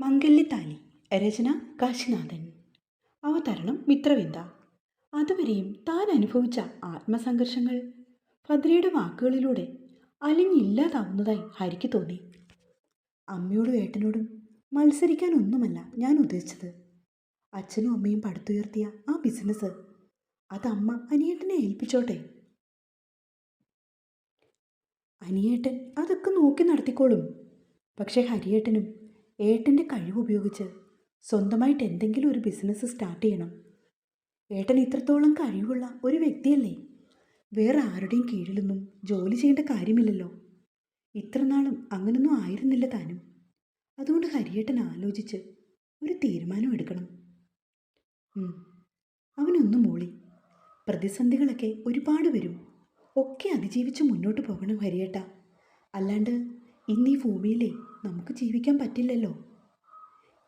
മംഗല്യത്താലി രചന കാശിനാഥൻ. അവതരണം മിത്രവിന്ദ. അതുവരെയും താൻ അനുഭവിച്ച ആത്മസംഘർഷങ്ങൾ ഭദ്രയുടെ വാക്കുകളിലൂടെ അലിഞ്ഞില്ലാതാവുന്നതായി ഹരിക്ക് തോന്നി. അമ്മയോടും ഏട്ടനോടും മത്സരിക്കാൻ ഒന്നുമല്ല ഞാൻ ഉദ്ദേശിച്ചത്. അച്ഛനും അമ്മയും പടുത്തുയർത്തിയ ആ ബിസിനസ് അത് അമ്മ അനിയേട്ടനെ ഏൽപ്പിച്ചോട്ടെ? അനിയേട്ടൻ അതൊക്കെ നോക്കി നടത്തിക്കോളും. പക്ഷേ ഹരിയേട്ടനും ഏട്ടന്റെ കഴിവുപയോഗിച്ച് സ്വന്തമായിട്ട് എന്തെങ്കിലും ഒരു ബിസിനസ് സ്റ്റാർട്ട് ചെയ്യണം. ഏട്ടൻ ഇത്രത്തോളം കഴിവുള്ള ഒരു വ്യക്തിയല്ലേ? വേറെ ആരുടെയും കീഴിലൊന്നും ജോലി ചെയ്യേണ്ട കാര്യമില്ലല്ലോ. ഇത്രനാളും അങ്ങനൊന്നും ആയിരുന്നില്ല താനും. അതുകൊണ്ട് ഹരിയേട്ടൻ ആലോചിച്ച് ഒരു തീരുമാനം എടുക്കണം. അവനൊന്നും മോളി. പ്രതിസന്ധികളൊക്കെ ഒരുപാട് വരും. ഒക്കെ അതിജീവിച്ച് മുന്നോട്ട് പോകണം ഹരിയേട്ട. അല്ലാണ്ട് ഇന്ന് ഈ ഭൂമിയിലേ നമുക്ക് ജീവിക്കാൻ പറ്റില്ലല്ലോ.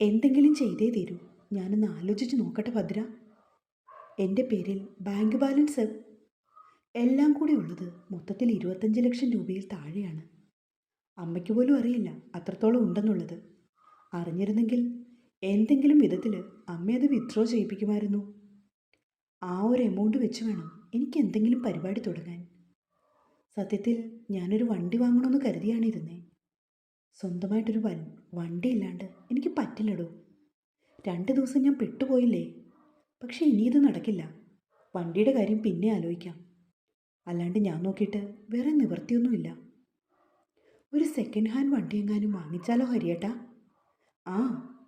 എന്തെങ്കിലും ചെയ്തേ തീരൂ. ഞാനൊന്ന് ആലോചിച്ച് നോക്കട്ടെ ഭദ്ര. എന്റെ പേരിൽ ബാങ്ക് ബാലൻസ്? എല്ലാം കൂടി ഉള്ളത് മൊത്തത്തിൽ ഇരുപത്തഞ്ച് ലക്ഷം രൂപയിൽ താഴെയാണ്. അമ്മയ്ക്ക് പോലും അറിയില്ല അത്രത്തോളം ഉണ്ടെന്നുള്ളത്. അറിഞ്ഞിരുന്നെങ്കിൽ എന്തെങ്കിലും വിധത്തിൽ അമ്മ അത് വിത്ഡ്രോ ചെയ്യിപ്പിക്കുമായിരുന്നു. ആ ഒരു എമൗണ്ട് വെച്ച് വേണം എനിക്ക് എന്തെങ്കിലും പരിപാടി തുടങ്ങാൻ. സത്യത്തിൽ ഞാനൊരു വണ്ടി വാങ്ങണമെന്ന് കരുതിയാണിരുന്നേ. സ്വന്തമായിട്ടൊരു വൻ വണ്ടി ഇല്ലാണ്ട് എനിക്ക് പറ്റില്ലടോ. രണ്ട് ദിവസം ഞാൻ പെട്ടുപോയില്ലേ? പക്ഷേ ഇനി ഇത് നടക്കില്ല. വണ്ടിയുടെ കാര്യം പിന്നെ ആലോചിക്കാം. അല്ലാണ്ട് ഞാൻ നോക്കിയിട്ട് വേറെ നിവൃത്തിയൊന്നുമില്ല. ഒരു സെക്കൻഡ് ഹാൻഡ് വണ്ടി എങ്ങാനും വാങ്ങിച്ചാലോ ഹരിയേട്ടാ? ആ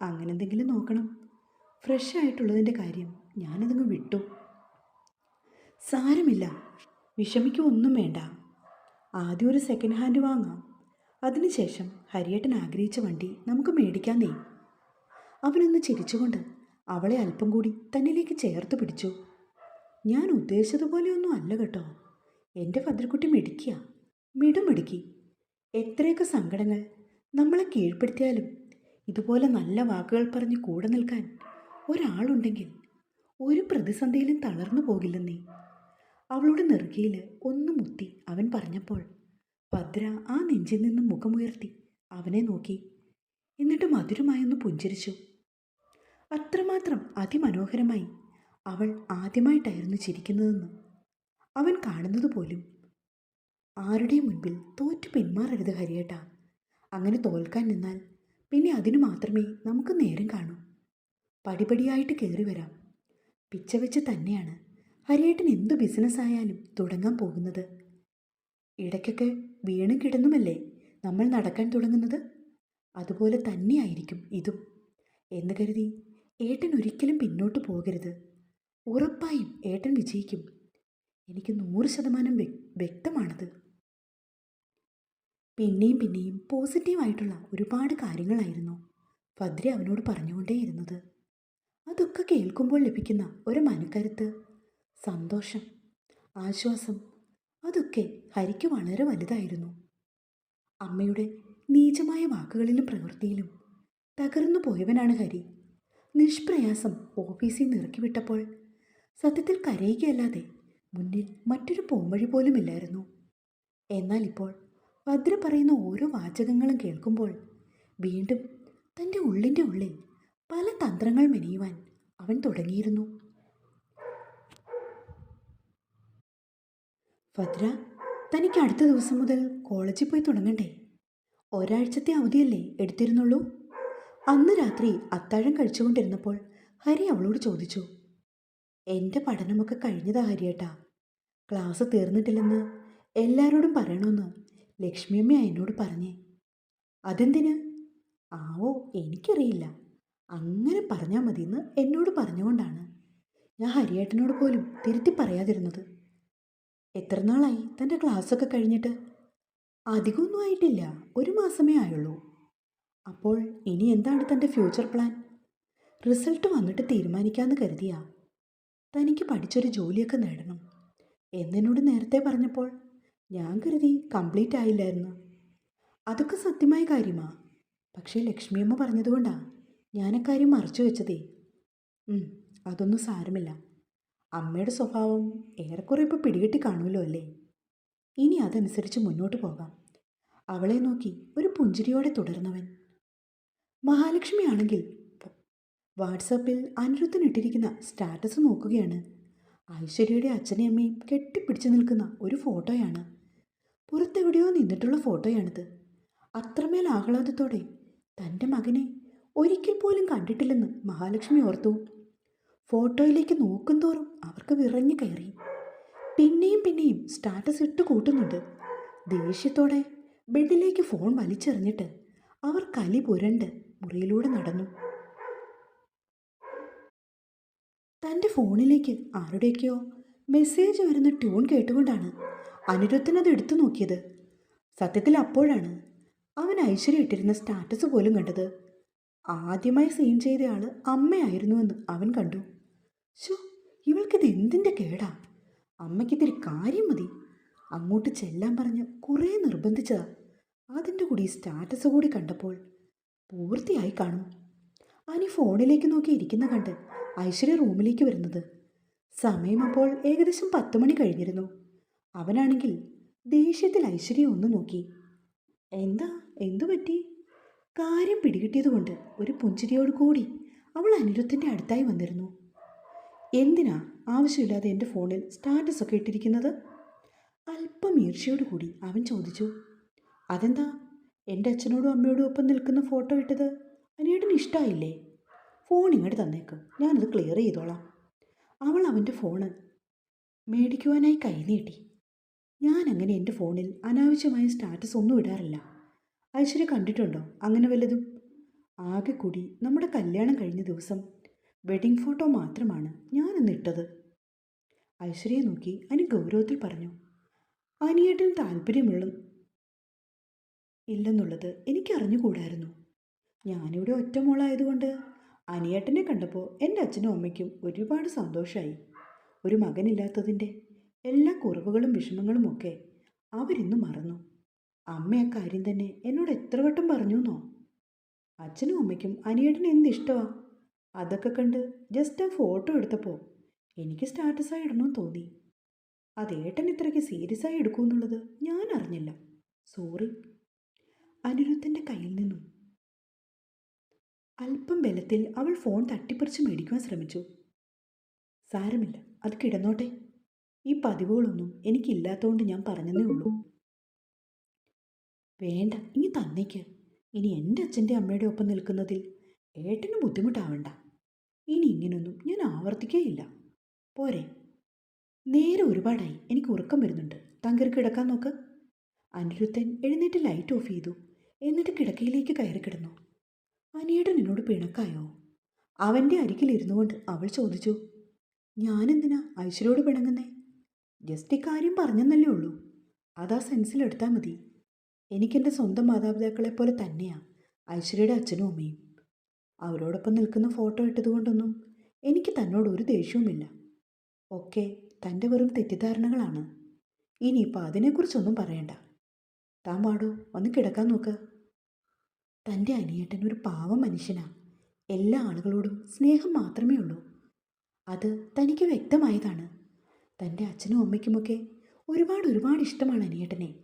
അങ്ങനെ എന്തെങ്കിലും നോക്കണം. ഫ്രഷ് ആയിട്ടുള്ളതിന്റെ കാര്യം ഞാനതങ്ങ് വിട്ടു. സാരമില്ല. വിഷമിക്കൊന്നും വേണ്ട. ആദ്യം ഒരു സെക്കൻഡ് ഹാൻഡ് വാങ്ങാം. അതിനുശേഷം ഹരിയേട്ടൻ ആഗ്രഹിച്ച വണ്ടി നമുക്ക് മേടിക്കാന്നേ അവനൊന്ന് ചിരിച്ചുകൊണ്ട് അവളെ അല്പം കൂടി തന്നിലേക്ക് ചേർത്ത് പിടിച്ചു. ഞാൻ ഉദ്ദേശിച്ചതുപോലെയൊന്നും അല്ല കേട്ടോ. എന്റെ ഭദ്രക്കുട്ടി മിടിക്കുക മിടുമിടുക്കി എത്രയൊക്കെ സങ്കടങ്ങൾ നമ്മളെ കീഴ്പ്പെടുത്തിയാലും ഇതുപോലെ നല്ല വാക്കുകൾ പറഞ്ഞ് കൂടെ നിൽക്കാൻ ഒരാളുണ്ടെങ്കിൽ ഒരു പ്രതിസന്ധിയിലും തളർന്നു പോകില്ലെന്നേ. അവളുടെ നെറുകയിൽ ഒന്ന് മുത്തി അവൻ പറഞ്ഞപ്പോൾ ഭദ്ര ആ നെഞ്ചിൽ നിന്നും മുഖമുയർത്തി അവനെ നോക്കി. എന്നിട്ട് മധുരമായൊന്ന് പുഞ്ചിരിച്ചു. അത്രമാത്രം അതിമനോഹരമായി അവൾ ആദ്യമായിട്ടായിരുന്നു ചിരിക്കുന്നതെന്ന് അവൻ കാണുന്നത് പോലും. ആരുടെ മുൻപിൽ തോറ്റു പിന്മാറരുത് ഹരിയേട്ട. അങ്ങനെ തോൽക്കാൻ നിന്നാൽ പിന്നെ അതിനു മാത്രമേ നമുക്ക് നേരം കാണൂ. പടിപടിയായിട്ട് കയറി വരാം. പിച്ച വെച്ച് തന്നെയാണ് ഹരിയേട്ടൻ എന്തു ബിസിനസ് ആയാലും തുടങ്ങാൻ പോകുന്നത്. ഇടയ്ക്കൊക്കെ വീണും കിടന്നുമല്ലേ? നമ്മൾ നടക്കാൻ തുടങ്ങുന്നത്? അതുപോലെ തന്നെയായിരിക്കും ഇതും. എന്ന് കരുതി ഏട്ടൻ ഒരിക്കലും പിന്നോട്ട് പോകരുത്. ഉറപ്പായും ഏട്ടൻ വിജയിക്കും. എനിക്ക് നൂറ് ശതമാനം വ്യ- വ്യക്തമാണത്. പിന്നെയും പിന്നെയും പോസിറ്റീവായിട്ടുള്ള ഒരുപാട് കാര്യങ്ങളായിരുന്നു ഭദ്ര അവനോട് പറഞ്ഞുകൊണ്ടേയിരുന്നത്. അതൊക്കെ കേൾക്കുമ്പോൾ ലഭിക്കുന്ന ഒരു മനക്കരുത്ത് സന്തോഷം ആശ്വാസം അതൊക്കെ ഹരിക്ക് വളരെ വലുതായിരുന്നു. അമ്മയുടെ നീചമായ വാക്കുകളിലും പ്രവൃത്തിയിലും തകർന്നു പോയവനാണ് ഹരി. നിഷ്പ്രയാസം ഓഫീസിൽ നിന്ന് ഇറക്കി വിട്ടപ്പോൾ സത്യത്തിൽ കരയുകയല്ലാതെ മുന്നിൽ മറ്റൊരു പോംവഴി പോലുമില്ലായിരുന്നു എന്നാൽ ഇപ്പോൾ ഭദ്ര പറയുന്ന ഓരോ വാചകങ്ങളും കേൾക്കുമ്പോൾ വീണ്ടും തന്റെ ഉള്ളിന്റെ ഉള്ളിൽ പല തന്ത്രങ്ങൾ മെനയുവാൻ അവൻ തുടങ്ങിയിരുന്നു. ഭദ്ര തനിക്ക് അടുത്ത ദിവസം മുതൽ കോളേജിൽ പോയി തുടങ്ങണ്ടേ? ഒരാഴ്ചത്തെ അവധിയല്ലേ എടുത്തിരുന്നുള്ളൂ? അന്ന് രാത്രി അത്താഴം കഴിച്ചുകൊണ്ടിരുന്നപ്പോൾ ഹരി അവളോട് ചോദിച്ചു. എന്റെ പഠനമൊക്കെ കഴിഞ്ഞതാ ഹരിയേട്ടാ. ക്ലാസ് തീർന്നിട്ടില്ലെന്ന് എല്ലാവരോടും പറയണമെന്ന് ലക്ഷ്മിയമ്മ എന്നോട് പറഞ്ഞേ. അതെന്തിന്? ആവോ എനിക്കറിയില്ല. അങ്ങനെ പറഞ്ഞാൽ മതിയെന്ന് എന്നോട് പറഞ്ഞുകൊണ്ടാണ്. ഞാൻ ഹരിയേട്ടനോട് പോലും തിരുത്തി പറയാതിരുന്നത്. എത്ര നാളായി തന്റെ ക്ലാസ്സൊക്കെ കഴിഞ്ഞിട്ട്? അധികമൊന്നും ആയിട്ടില്ല. ഒരു മാസമേ ആയുള്ളൂ. അപ്പോൾ ഇനി എന്താണ് തന്റെ ഫ്യൂച്ചർ പ്ലാൻ? റിസൾട്ട് വന്നിട്ട് തീരുമാനിക്കാമെന്ന് കരുതിയാ. തനിക്ക് പഠിച്ചൊരു ജോലിയൊക്കെ നേടണം. എന്നെന്നോട് നേരത്തെ പറഞ്ഞപ്പോൾ ഞാൻ കരുതി കംപ്ലീറ്റ് ആയില്ലായിരുന്നു. അതൊക്കെ സത്യമായ കാര്യമാ. പക്ഷേ ലക്ഷ്മിയമ്മ പറഞ്ഞതുകൊണ്ടാണ് ഞാനക്കാര്യം മറച്ചു വെച്ചതേ. അതൊന്നും സാരമില്ല. അമ്മയുടെ സ്വഭാവം ഏറെക്കുറെ ഇപ്പോൾ പിടികെട്ടി കാണുമല്ലോ അല്ലേ? ഇനി അതനുസരിച്ച് മുന്നോട്ട് പോകാം. അവളെ നോക്കി ഒരു പുഞ്ചിരിയോടെ തുടർന്നവൻ. മഹാലക്ഷ്മിയാണെങ്കിൽ വാട്സാപ്പിൽ അനിരുദ്ധൻ ഇട്ടിരിക്കുന്ന സ്റ്റാറ്റസ് നോക്കുകയാണ്. ഐശ്വര്യയുടെ അച്ഛനെയും അമ്മയും കെട്ടിപ്പിടിച്ചു നിൽക്കുന്ന ഒരു ഫോട്ടോയാണ്. പുറത്തെവിടെയോ നിന്നിട്ടുള്ള ഫോട്ടോയാണിത്. അത്രമേൽ ആഹ്ലാദത്തോടെ തന്റെ മകനെ ഒരിക്കൽ പോലും കണ്ടിട്ടില്ലെന്ന് മഹാലക്ഷ്മി ഓർത്തു. ഫോട്ടോയിലേക്ക് നോക്കും തോറും അവർക്ക് വിറഞ്ഞു കയറി. പിന്നെയും പിന്നെയും സ്റ്റാറ്റസ് ഇട്ട് കൂട്ടുന്നുണ്ട്. ദേഷ്യത്തോടെ ബെഡിലേക്ക് ഫോൺ വലിച്ചെറിഞ്ഞിട്ട് അവർ കലി പുരണ്ട് മുറിയിലൂടെ നടന്നു. തന്റെ ഫോണിലേക്ക് ആരുടെയൊക്കെയോ മെസ്സേജ് വരുന്ന ട്യൂൺ കേട്ടുകൊണ്ടാണ് അനിരുദ്ധനത് എടുത്തു നോക്കിയത്. സത്യത്തിൽ അപ്പോഴാണ് അവൻ ഐശ്വര്യ ഇട്ടിരുന്ന സ്റ്റാറ്റസ് പോലും കണ്ടത്. ആദ്യമായി സീൻ ചെയ്തയാൾ അമ്മയായിരുന്നുവെന്ന് അവൻ കണ്ടു. ഷോ ഇവൾക്കിത് എന്തിന്റെ കേടാ? അമ്മയ്ക്കിത്തിരി കാര്യം മതി. അങ്ങോട്ട് ചെല്ലാൻ പറഞ്ഞ് കുറേ നിർബന്ധിച്ചതാ. അതിന്റെ കൂടി സ്റ്റാറ്റസ് കൂടി കണ്ടപ്പോൾ പൂർത്തിയായി കാണും. അനി ഫോണിലേക്ക് നോക്കി ഇരിക്കുന്ന കണ്ട് ഐശ്വര്യ റൂമിലേക്ക് വരുന്നത്. സമയം അപ്പോൾ ഏകദേശം പത്ത് മണി കഴിഞ്ഞിരുന്നു. അവനാണെങ്കിൽ ദേഷ്യത്തിൽ ഐശ്വര്യ ഒന്ന് നോക്കി. എന്താ എന്തു പറ്റി? കാര്യം പിടികിട്ടിയതുകൊണ്ട് ഒരു പുഞ്ചിരിയോട് കൂടി അവൾ അനിരുദ്ധന്റെ അടുത്തായി വന്നിരുന്നു. എന്തിനാ ആവശ്യമില്ലാതെ എന്റെ ഫോണിൽ സ്റ്റാറ്റസൊക്കെ ഇട്ടിരിക്കുന്നത്? അല്പം ഈർഷ്യയോട് കൂടി അവൻ ചോദിച്ചു. അതെന്താ? എന്റെ അച്ഛനോടും അമ്മയോടും ഒപ്പം നിൽക്കുന്ന ഫോട്ടോ ഇട്ടത് അനിയേട്ടന് ഇഷ്ടമായില്ലേ ഫോൺ ഇങ്ങോട്ട് തന്നേക്കും. ഞാനത് ക്ലിയർ ചെയ്തോളാം. അവൾ അവന്റെ ഫോണ് മേടിക്കുവാനായി കൈനീട്ടി ഞാൻ അങ്ങനെ എന്റെ ഫോണിൽ അനാവശ്യമായ സ്റ്റാറ്റസ് ഒന്നും ഇടാറില്ല. ഐശ്വര്യ കണ്ടിട്ടുണ്ടോ? അങ്ങനെ വല്ലതും? ആകെ കൂടി നമ്മുടെ കല്യാണം കഴിഞ്ഞ ദിവസം വെഡിങ് ഫോട്ടോ മാത്രമാണ് ഞാനൊന്ന് ഇട്ടത് ഐശ്വര്യയെ നോക്കി അനു ഗൗരവത്തിൽ പറഞ്ഞു അനിയേട്ടൻ താല്പര്യമുള്ള ഇല്ലെന്നുള്ളത് എനിക്ക് അറിഞ്ഞുകൂടായിരുന്നു ഞാനിവിടെ ഒറ്റ മോളായതുകൊണ്ട് അനിയേട്ടനെ കണ്ടപ്പോൾ എന്റെ അച്ഛനും അമ്മയ്ക്കും ഒരുപാട് സന്തോഷമായി ഒരു മകനില്ലാത്തതിന്റെ എല്ലാ കുറവുകളും വിഷമങ്ങളും ഒക്കെ അവരിന്ന് മറന്നു. അമ്മ ആ കാര്യം തന്നെ എന്നോട് എത്ര വട്ടം പറഞ്ഞു എന്നോ അച്ഛനും അമ്മയ്ക്കും എന്ത് ഇഷ്ടമാ അതൊക്കെ കണ്ട് ജസ്റ്റ് ഫോട്ടോ എടുത്തപ്പോൾ എനിക്ക് സ്റ്റാറ്റസായി ഇടണമെന്ന് തോന്നി. അത് ഏട്ടൻ ഇത്രയ്ക്ക് സീരിയസ് ആയി എടുക്കുമെന്നുള്ളത് ഞാൻ അറിഞ്ഞില്ല. സോറി അനിരുദ്ധന്റെ കയ്യിൽ നിന്നും അല്പം ബലത്തിൽ അവൾ ഫോൺ തട്ടിപ്പറിച്ച് മേടിക്കുവാൻ ശ്രമിച്ചു. സാരമില്ല അത് കിടന്നോട്ടെ. ഈ പതിവുകളൊന്നും എനിക്കില്ലാത്തതുകൊണ്ട് ഞാൻ പറഞ്ഞതേ ഉള്ളൂ. വേണ്ട ഇനി തന്നേക്ക്. ഇനി എന്റെ അച്ഛന്റെ അമ്മയുടെ ഒപ്പം നിൽക്കുന്നതിൽ ഏട്ടന് ബുദ്ധിമുട്ടാവണ്ട. ഇനി ഇങ്ങനൊന്നും ഞാൻ ആവർത്തിക്കുകയില്ല പോരെ. നേരെ ഒരുപാടായി. എനിക്ക് ഉറക്കം വരുന്നുണ്ട്. തങ്കർ കിടക്കാൻ നോക്ക്. അനിരുദ്ധൻ എഴുന്നേറ്റ് ലൈറ്റ് ഓഫ് ചെയ്തു. എന്നിട്ട് കിടക്കയിലേക്ക് കയറി കിടന്നു. അനിയുടെ നിന്നോട് പിണക്കായോ? അവന്റെ അരികിലിരുന്നു കൊണ്ട് അവൾ ചോദിച്ചു. ഞാനെന്തിനാ ഐശ്വര്യോട് പിണങ്ങുന്നേ? ജസ്റ്റ് ഇക്കാര്യം പറഞ്ഞെന്നല്ലേ ഉള്ളൂ. അതാ സെൻസിലെടുത്താൽ മതി. എനിക്കെന്റെ സ്വന്തം മാതാപിതാക്കളെ പോലെ തന്നെയാണ് ഐശ്വര്യയുടെ അച്ഛനും അമ്മയും. അവരോടൊപ്പം നിൽക്കുന്ന ഫോട്ടോ ഇട്ടതുകൊണ്ടൊന്നും എനിക്ക് തന്നോട് ഒരു ദേഷ്യവുമില്ല. ഒക്കെ തന്റെ വെറും തെറ്റിദ്ധാരണകളാണ്. ഇനിയിപ്പോൾ അതിനെക്കുറിച്ചൊന്നും പറയണ്ട. താൻ പാടോ വന്ന് കിടക്കാൻ നോക്ക്. തന്റെ അനിയേട്ടൻ ഒരു പാവം മനുഷ്യനാ. എല്ലാ ആളുകളോടും സ്നേഹം മാത്രമേ ഉള്ളൂ. അത് തനിക്ക് വ്യക്തമായതാണ്. തന്റെ അച്ഛനും അമ്മയ്ക്കുമൊക്കെ ഒരുപാട് ഒരുപാട് ഇഷ്ടമാണ് അനിയേട്ടനെ.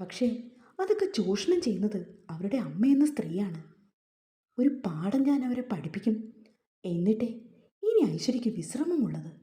പക്ഷേ അതൊക്കെ ചൂഷണം ചെയ്യുന്നത് അവരുടെ അമ്മയെന്ന സ്ത്രീയാണ്. ഒരു പാഠം ഞാൻ അവരെ പഠിപ്പിക്കും. എന്നിട്ടേ ഇനി ഐശ്വര്യയ്ക്ക് വിശ്രമമുള്ളത്.